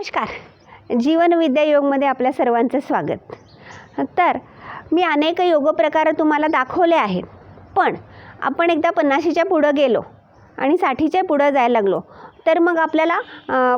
नमस्कार. जीवनविद्या योगमध्ये आपल्या सर्वांचं स्वागत. तर मी अनेक योग प्रकार तुम्हाला दाखवले आहेत. पण आपण एकदा पन्नाशीच्या पुढं गेलो आणि साठीच्या पुढं जायला लागलो. तर मग आपल्याला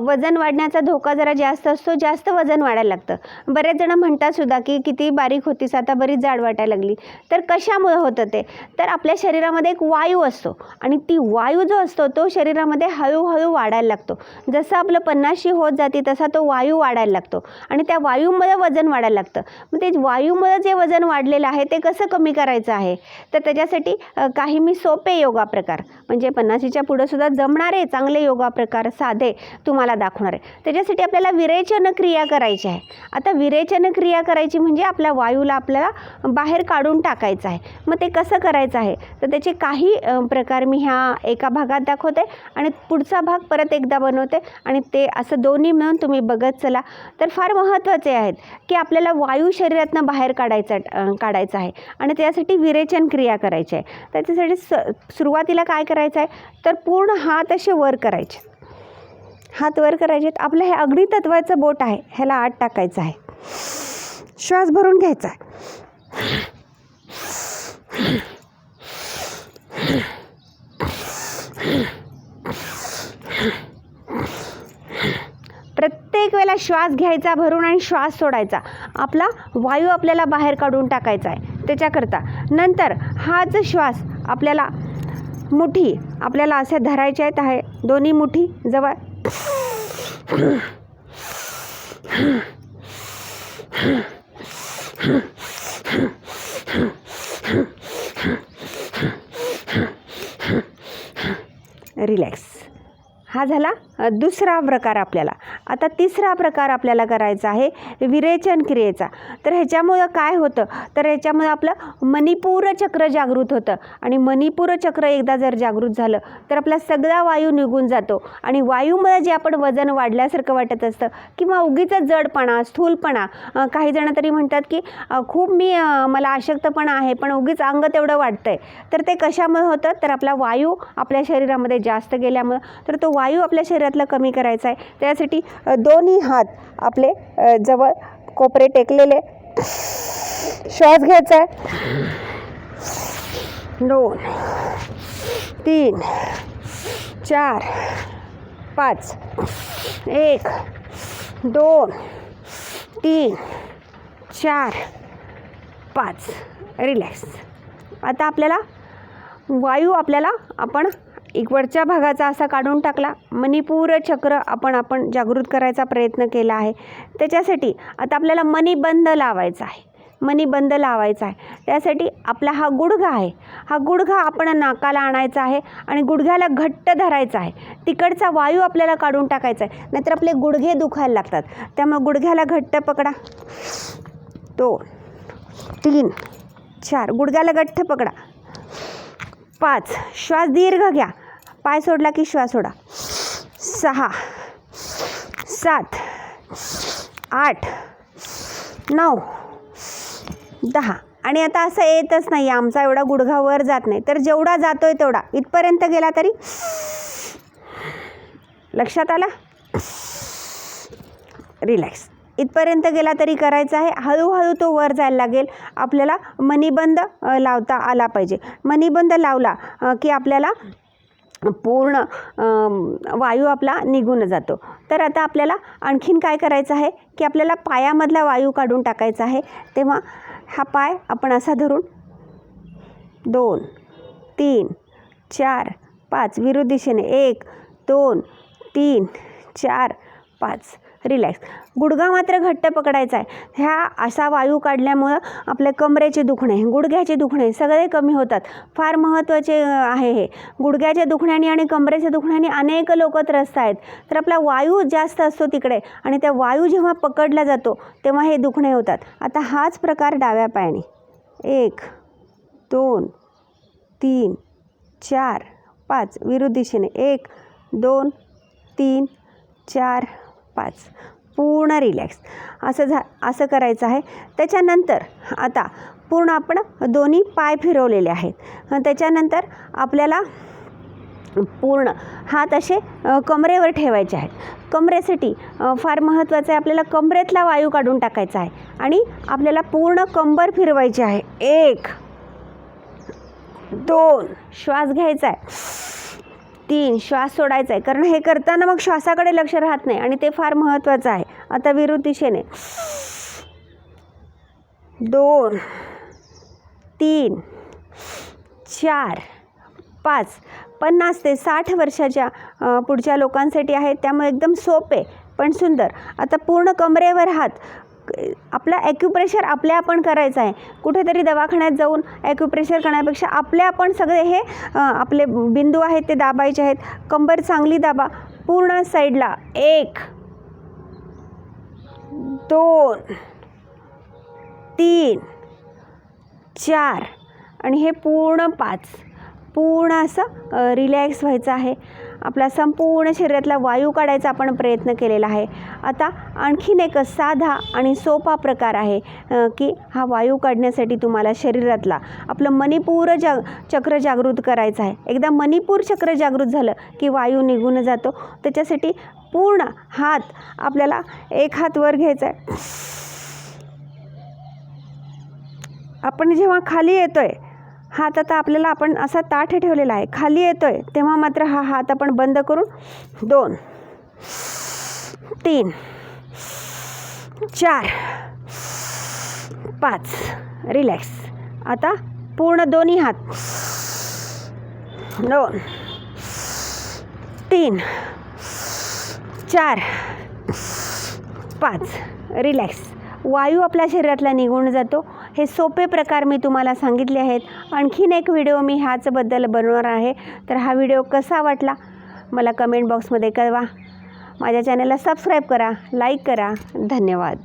वजन वाढण्याचा धोका जरा जास्त असतो जास्त वजन वाढायला लागतं. बरेच जणं म्हणतात सुद्धा की किती बारीक होतीस आता बरीच जाड वाटायला लागली. तर कशामुळं होतं ते? तर आपल्या शरीरामध्ये एक वायू असतो आणि ती वायू जो असतो तो शरीरामध्ये हळूहळू वाढायला लागतो. जसं आपलं पन्नाशी होत जाते तसा तो वायू वाढायला लागतो आणि त्या वायूमुळे वजन वाढायला लागतं. मग ते वायूमुळे जे वजन वाढलेलं आहे ते कसं कमी करायचं आहे? तर त्याच्यासाठी काही मी सोपे योगा प्रकार म्हणजे पन्नाशीच्या पुढंसुद्धा जमणारे चांगले योगा प्रकार साधे तुम्हाला दाखवणार आहे. त्याच्यासाठी आपल्याला विरेचन क्रिया करायची आहे. आता विरेचन क्रिया करायची म्हणजे आपल्या वायूला आपल्याला बाहेर काढून टाकायचं आहे. मग ते कसं करायचं आहे? तर त्याचे काही प्रकार मी ह्या एका भागात दाखवते आणि पुढचा भाग परत एकदा बनवते आणि ते असं दोन्ही मिळून तुम्ही बघत चला. तर फार महत्त्वाचे आहेत की आपल्याला वायू शरीरातनं बाहेर काढायचा काढायचं काढायचा आहे आणि त्यासाठी विरेचन क्रिया करायची आहे. त्याच्यासाठी स सुरुवातीला काय करायचं आहे? तर पूर्ण हात असे वर करायचे. हात वर करायचे आपलं हे अग्नी तत्वाचं बोट आहे. ह्याला आत टाकायचं आहे. श्वास भरून घ्यायचा आहे. प्रत्येक वेळेला श्वास घ्यायचा भरून आणि श्वास सोडायचा. आपला वायू आपल्याला बाहेर काढून टाकायचा आहे. त्याच्याकरता नंतर हा जो श्वास आपल्याला मुठी आपल्याला असे धरायचे आहेत. आहे दोन्ही मुठी जवळ रिलॅक्स. हा झाला? दुसरा प्रकार आपल्याला. आता तिसरा प्रकार आपल्याला करायचा आहे विरेचन क्रियेचा. तर ह्याच्यामुळं काय होतं? तर ह्याच्यामुळं आपलं मणिपूर चक्र जागृत होतं. आणि मणिपूर चक्र एकदा जर जागृत झालं तर आपला सगळा वायू निघून जातो. आणि वायूमुळे जे आपण वजन वाढल्यासारखं वाटत असतं किंवा उगीच जडपणा स्थूलपणा काही जण तरी म्हणतात की खूप मी मला अशक्तपणा आहे पण उगीच अंग तेवढं वाटतं आहे तर ते कशामुळे होतं? तर आपला वायू आपल्या शरीरामध्ये जास्त गेल्यामुळं. तर तो वायू आपल्या शरीरात शरीरातला कमी करायचा आहे. त्यासाठी दोन्ही हात आपले जवळ कोपरे टेकलेले. श्वास घ्यायचा आहे. दोन तीन चार पाच एक दोन तीन चार पाच. रिलॅक्स. आता आपल्याला वायू आपल्याला आपण एक वरच्या भागाचा असा काढून टाकला. मणिपूर चक्र आपण आपण जागृत करायचा प्रयत्न केला आहे. त्याच्यासाठी आता आपल्याला मणिबंध लावायचा आहे. मणिबंध लावायचा आहे. त्यासाठी आपला हा गुडघा आहे. हा गुडघा आपण नाकाला आणायचा आहे आणि गुडघ्याला घट्ट धरायचा आहे. तिकडचा वायू आपल्याला काढून टाकायचा आहे. नाहीतर आपले गुडघे दुखायला लागतात. त्यामुळे गुडघ्याला घट्ट पकडा. दोन तीन चार. गुडघ्याला घट्ट पकडा. पाच. श्वास दीर्घ घ्या. पाय सोडला की श्वास सोडा. सहा सात आठ नऊ दहा. आणि आता असं येतच नाही. आमचा एवढा गुडघा वर जात नाही. तर जेवढा जातोय तेवढा. इथपर्यंत गेला तरी? लक्षात आला? रिलॅक्स. इथपर्यंत गेला तरी करायचा आहे. हळूहळू तो वर जायला लागेल. आपल्याला मणिबंध लावता आला पाहिजे. मणिबंध लावला की आपल्याला पूर्ण वायू आपला निघून जातो. तर आता आपल्याला आणखीन काय करायचं आहे की आपल्याला पायामधला वायू काढून टाकायचा आहे. तेव्हा हा पाय आपण असा धरून दोन तीन चार पाच विरुद्ध दिशेने एक दोन तीन चार पाच. रिलॅक्स गुडघा मात्र घट्ट पकडायचा आहे. ह्या असा वायू काढल्यामुळं आपल्या कमरेचे दुखणे गुडघ्याचे दुखणे सगळे कमी होतात. फार महत्त्वाचे आहे हे. गुडघ्याच्या दुखण्याने आणि कमरेच्या दुखण्याने अनेक लोक त्रस्त आहेत. तर आपला वायू जास्त असतो तिकडे आणि त्या वायू जेव्हा पकडला जातो तेव्हा हे दुखणे होतात. आता हाच प्रकार डाव्या पायाने. एक दोन तीन चार पाच विरुद्ध दिशेने. एक दोन तीन चार पाच. पूर्ण रिलॅक्स असं झा असं करायचं आहे. त्याच्यानंतर आता पूर्ण आपण दोन्ही पाय फिरवलेले आहेत. त्याच्यानंतर आपल्याला पूर्ण हात असे कमरेवर ठेवायचे आहेत. कमरेसाठी फार महत्त्वाचं आहे आपल्याला कमरेतला वायू काढून टाकायचा आहे आणि आपल्याला पूर्ण कंबर फिरवायची आहे. एक दोन श्वास घ्यायचा आहे. तीन श्वास सोडायचा आहे. कारण हे करताना मग श्वासाकडे लक्ष राहत नाही आणि ते फार महत्त्वाचं आहे. आता विरुद्ध दिशेने. दोन तीन चार पाच पन्नास ते साठ वर्षाच्या पुढच्या लोकांसाठी आहेत त्यामुळे एकदम सोपे पण सुंदर. आता पूर्ण कमरेवर हात आपला ॲक्युप्रेशर आपल्या आपण करायचं आहे. कुठेतरी दवाखान्यात जाऊन ॲक्युप्रेशर करण्यापेक्षा आपले आपण सगळे हे आपले बिंदू आहेत ते दाबायचे आहेत. कंबर चांगली दाबा. पूर्ण साईडला एक दोन तीन चार आणि हे पूर्ण पाच. पूर्ण असं रिलॅक्स व्हायचं आहे. आपला संपूर्ण शरीरातला वायू काढायचा आपण प्रयत्न केलेला आहे. आता आणखीन एक साधा आणि सोपा प्रकार आहे की हा वायू काढण्यासाठी तुम्हाला शरीरातला आपलं मणिपूर जा चक्र जागृत करायचं आहे. एकदा मणिपूर चक्र जागृत झालं की वायू निघून जातो. त्याच्यासाठी पूर्ण हात आपल्याला एक हात वर घ्यायचा आहे. आपण जेव्हा खाली येतो आहे हात आता आपल्याला आपण असा ताठ ठेवलेला आहे. खाली येतो आहे तेव्हा मात्र हा हात आपण बंद करून दोन तीन चार पाच. रिलॅक्स आता पूर्ण दोन्ही हात. दोन तीन चार पाच. रिलॅक्स वायू आपल्या शरीरातला निघून जातो. हे सोपे प्रकार मी तुम्हाला सांगितले आहेत. आणखीन एक व्हिडिओ मी ह्याचबद्दल बनवणार आहे. तर हा व्हिडिओ कसा वाटला? मला कमेंट बॉक्समध्ये कळवा. माझ्या चॅनलला सबस्क्राईब करा लाईक करा. धन्यवाद.